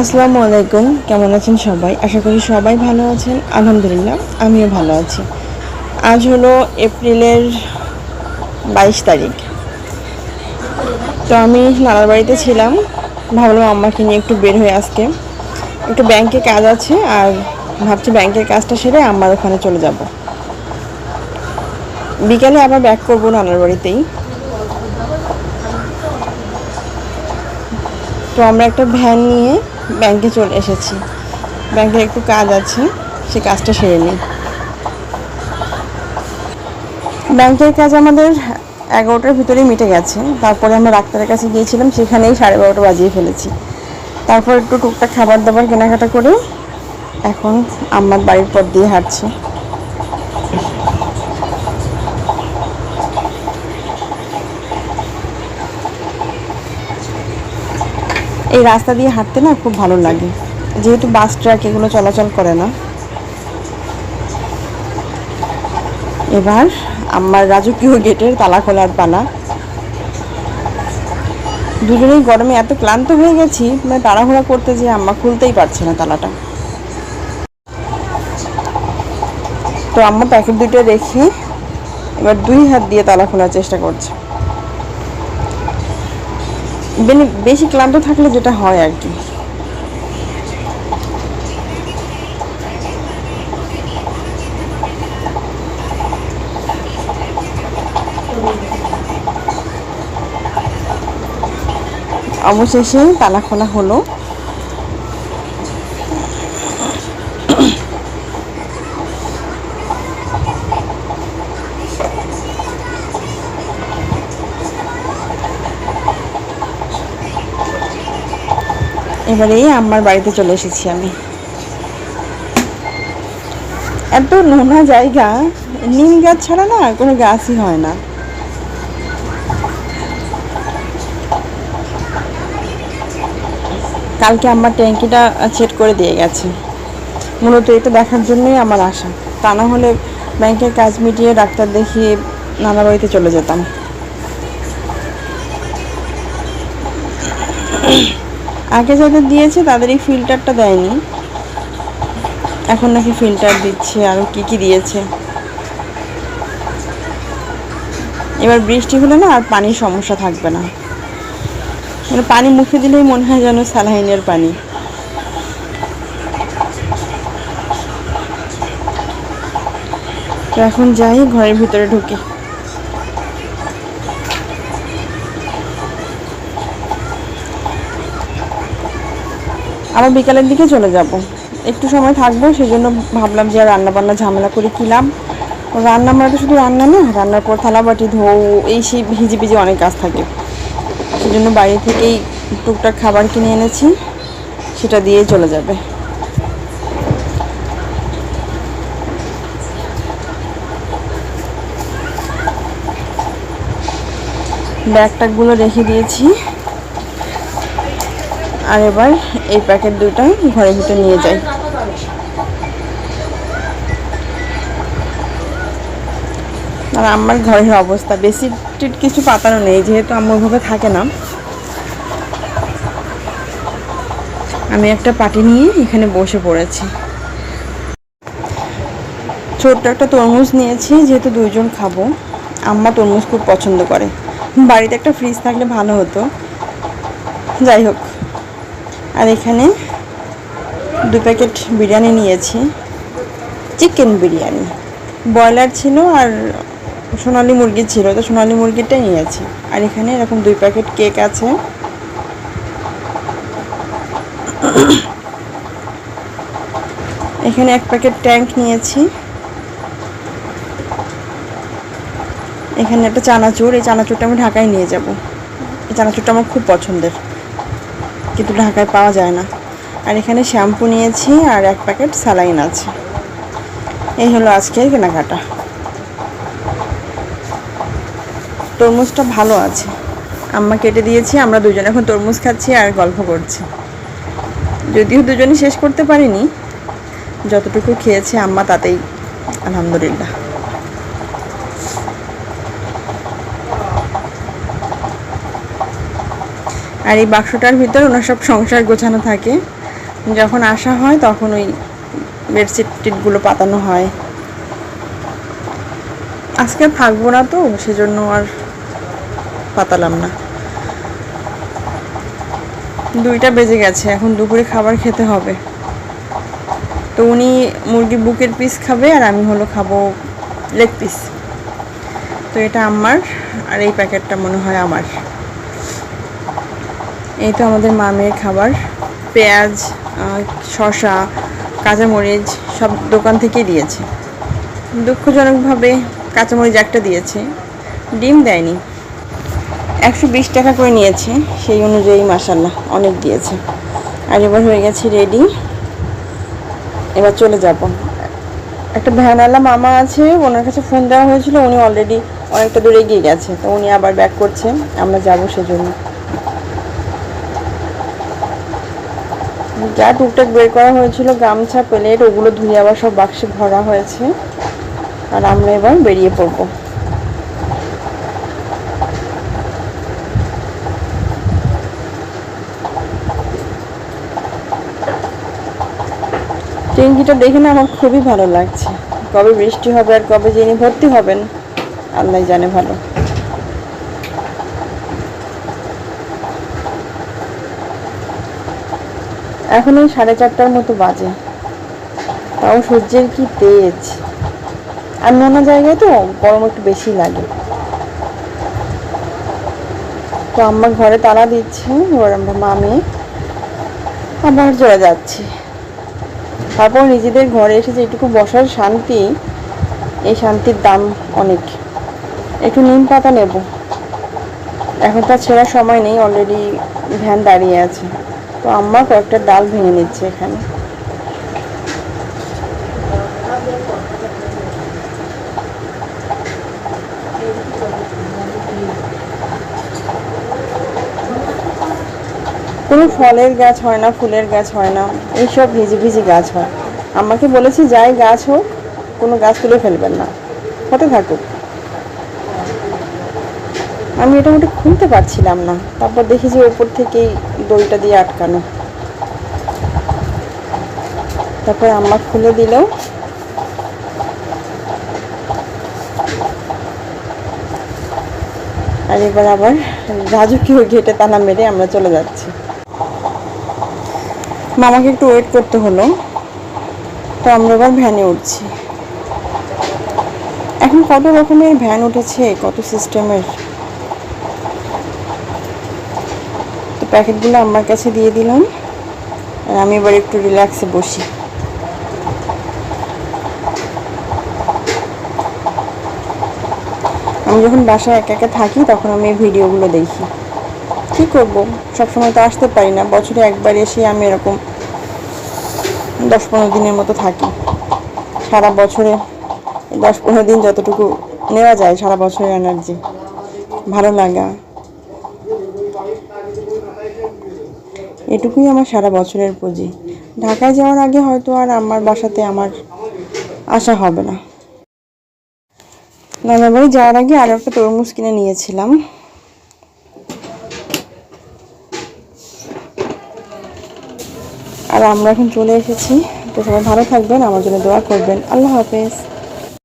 আসসালামু আলাইকুম, কেমন আছেন সবাই? আশা করি সবাই ভালো আছেন। আলহামদুলিল্লাহ, আমিও ভালো আছি। আজ হলো এপ্রিলের বাইশ তারিখ। তো আমি নানার বাড়িতে ছিলাম। ভাবলাম আম্মাকে নিয়ে একটু বের হয়ে আজকে। একটু ব্যাংকে কাজ আছে আর ভাবছি ব্যাংকের কাজটা সেরে আম্মার ওখানে চলে যাব। বিকালে আবার ব্যাক করব নানার বাড়িতেই। তো আমরা একটা ভ্যান নিয়ে ব্যাংকে চলে এসেছি। ব্যাংকে একটু কাজ আছে, সে কাজটা সেরে নিই। ব্যাংকের কাজ আমাদের এগারোটার ভিতরে মিটে গেছে। তারপরে আমরা ডাক্তারের কাছে গিয়েছিলাম, সেখানেই সাড়ে বারোটা বাজিয়ে ফেলেছি। তারপর একটু টুকটাক খাবার দাবার কেনাকাটা করে এখন আমার বাড়ির পথ দিয়ে হাঁটছি। এই রাস্তা দিয়ে হাঁটতে না খুব ভালো লাগে। যেহেতু বাস, ট্রাক এগুলো চলাচল করে না। এবার আমার রাজকীয় গেটের তালা খোলার পালা। দুজনেই গরমে এত ক্লান্ত হয়ে গেছি মানে তাড়াহুড়া করতে যে আম্মা খুলতেই পারছে না তালাটা। তো আম্মা প্যাকেট দুটো রেখে এবার দুই হাত দিয়ে তালা খোলার চেষ্টা করছে। বেশি ক্লান্ত থাকলে যেটা হয় আর কি। অবশেষে তালা খোলা হলো। এবারে আমার বাড়িতে চলে এসেছি আমি। এত নোনা জায়গা, নিম গাছ ছাড়া না কোনো গাছই হয় না। কালকে আমার ট্যাঙ্কিটা সেট করে দিয়ে গেছে। মূলত এটা দেখার জন্যই আমার আশা তা না হলে ব্যাংকের কাজ মিটিয়ে ডাক্তার দেখিয়ে নানা বাড়িতে চলে যেতাম। আগে যাদের দিয়েছে তাদের এই ফিল্টারটা দেয়নি। এখন নাকি ফিল্টার দিচ্ছে আরও কি কি দিয়েছে। এবার বৃষ্টি হলে না আর পানির সমস্যা থাকবে না। মানে পানি মুখে দিলেই মনে হয় যেন স্যালাইনের পানি। তো এখন যাই, ঘরের ভিতরে ঢুকি। আবার বিকালের দিকে চলে যাব। একটু সময় থাকব সেই জন্য ভাবলাম যে আর রান্না বান্না ঝামেলা করে কিলাম রান্না মানে তো শুধু রান্না না, রান্নার পর থালা বাটি ধোও এই সেই ভিজি ভিজি অনেক কাজ থাকে। সেই জন্য বাড়ি থেকেই টুকটাক খাবার কিনে এনেছি, সেটা দিয়ে চলে যাবে। ব্যাগ ট্যাগগুলো রেখে দিয়েছি। আর এবার এই প্যাকেট দুটো ঘরের ভিতরে নিয়ে যাই। আর আমার ঘরের অবস্থা, বেশি কিছু পাতানো নেই, যেহেতু আমার ওইভাবে থাকে না। আমি একটা পাটি নিয়ে এখানে বসে পড়েছি। ছোট্ট একটা তরমুজ নিয়েছি, যেহেতু দুইজন খাব। আম্মা তরমুজ খুব পছন্দ করে। বাড়িতে একটা ফ্রিজ থাকলে ভালো হতো। যাই হোক। আর এখানে দু প্যাকেট বিরিয়ানি নিয়েছি। চিকেন বিরিয়ানি। ব্রয়লার ছিল আর সোনালি মুরগি ছিল, তো সোনালি মুরগিটাই নিয়েছি। আর এখানে এরকম দুই প্যাকেট কেক আছে। এখানে এক প্যাকেট ট্যাঙ্ক নিয়েছি। এখানে একটা চানাচুর, এই চানাচুরটা আমি ঢাকায় নিয়ে যাব। এই চানাচুরটা আমার খুব পছন্দের। কিন্তু ঢাকায় পাওয়া যায় না। আর এখানে শ্যাম্পু নিয়েছি আর এক প্যাকেট স্যালাইন আছে। এই হলো আজকের কেনাকাটা। তরমুজটা ভালো আছে। আম্মা কেটে দিয়েছি, আমরা দুজন এখন তরমুজ খাচ্ছি আর গল্প করছি। যদিও দুজনই শেষ করতে পারিনি, যতটুকু খেয়েছে আম্মা তাতেই, আলহামদুলিল্লাহ। আর এই বাক্সটার ভিতর ওনার সব সংসার গোছানো থাকে। যখন আসা হয়, তখন ওই বেডশিট টিটগুলো পাতানো হয়। আজকে থাকব না তো, সেজন্য আর পাতালাম না। দুইটা বেজে গেছে, এখন দুপুরে খাবার খেতে হবে। তো উনি মুরগির বুকের পিস খাবে, আর আমি হলো খাব লেগ পিস তো এটা আমার, আর এই প্যাকেটটা মনে হয় আমার। এই তো আমাদের মামের খাবার। পেঁয়াজ শসা, কাঁচামরিচ সব দোকান থেকে দিয়েছে। দুঃখজনকভাবে কাঁচামরিচ একটা দিয়েছে। ডিম দেয়নি। একশো বিশ টাকা করে নিয়েছে। সেই অনুযায়ী মাসাল্লাহ অনেক দিয়েছে। আর এবার হয়ে গেছে রেডি এবার চলে যাব। একটা ভ্যানওয়ালা মামা আছে, ওনার কাছে ফোন দেওয়া হয়েছিল। উনি অলরেডি অনেকটা দূরে এগিয়ে গেছে। তো উনি আবার ব্যাক করছে। আমরা যাব সেজন্য। যা টুকটাক বের করা হয়েছিল, গামছা, প্লেট, ওগুলো ধুয়ে আবার সব বাক্সে ভরা হয়েছে। আর আমরা এবার বেরিয়ে পড়ব। ট্যাঙ্কিটা দেখে না আমার খুবই ভালো লাগছে। কবে বৃষ্টি হবে আর কবে যিনি ভর্তি হবেন আল্লাহ জানে ভালো। এখন এই সাড়ে চারটার মতো বাজে। তাও সূর্যের কি তেজ। আর অন্য জায়গায় তো গরম একটু বেশি লাগে। তো আমার ঘরে তালা দিচ্ছে, এবার আমরা মামি আবার চলে যাচ্ছি। তারপর নিজেদের ঘরে এসে যেটুকু বসার শান্তি, এই শান্তির দাম অনেক। একটু নিম পাতা নেব। এখন তার ছেঁড়ার সময় নেই অলরেডি ভ্যান দাঁড়িয়ে আছে। তো আম্মা কয়েকটা ডাল ভেঙে নিচ্ছে এখানে। কোনো ফলের গাছ হয় না, ফুলের গাছ হয় না, এইসব ভিজি ভিজি গাছ হয়। আমাকে বলেছি, যাই গাছ হোক, কোনো গাছ তুলে ফেলবেন না। হতে থাকুক। আমি এটা মোটে খুলতে পারছিলাম না। তারপর দেখি যে ওপর থেকেই দড়িটা দিয়ে আটকানো। তারপর আম্মা খুলে দিল। আর এবার আবার রাজকীয় গেটে তালা মেরে আমরা চলে যাচ্ছি। মামাকে একটু ওয়েট করতে হলো। তো আমরা এবার ভ্যানে উঠছি। এখন কত রকমের ভ্যান উঠেছে, কত সিস্টেমের তো প্যাকেটগুলো আমার কাছে দিয়ে দিলাম। আর আমি এবার একটু রিল্যাক্সে বসি। আমি যখন বাসায় একা একা থাকি, তখন আমি এই ভিডিওগুলো দেখি। কী করব? সবসময় তো আসতে পারি না। বছরে একবার এসে আমি এরকম দশ পনেরো দিনের মতো থাকি। সারা বছরে দশ পনেরো দিন যতটুকু নেওয়া যায়, সারা বছরের এনার্জি ভালো লাগা। এটুকুই আমার সারা বছরের পুঁজি। ঢাকায় যাওয়ার আগে হয়তো আর আমার বাসাতে আমার আসা হবে না। নানা বাড়ি যাওয়ার আগে আরও একটা তরমুজ কিনে নিয়েছিলাম। আর আমরা এখন চলে এসেছি। তো সবাই ভালো থাকবেন, আমার জন্য দোয়া করবেন। আল্লাহ হাফেজ।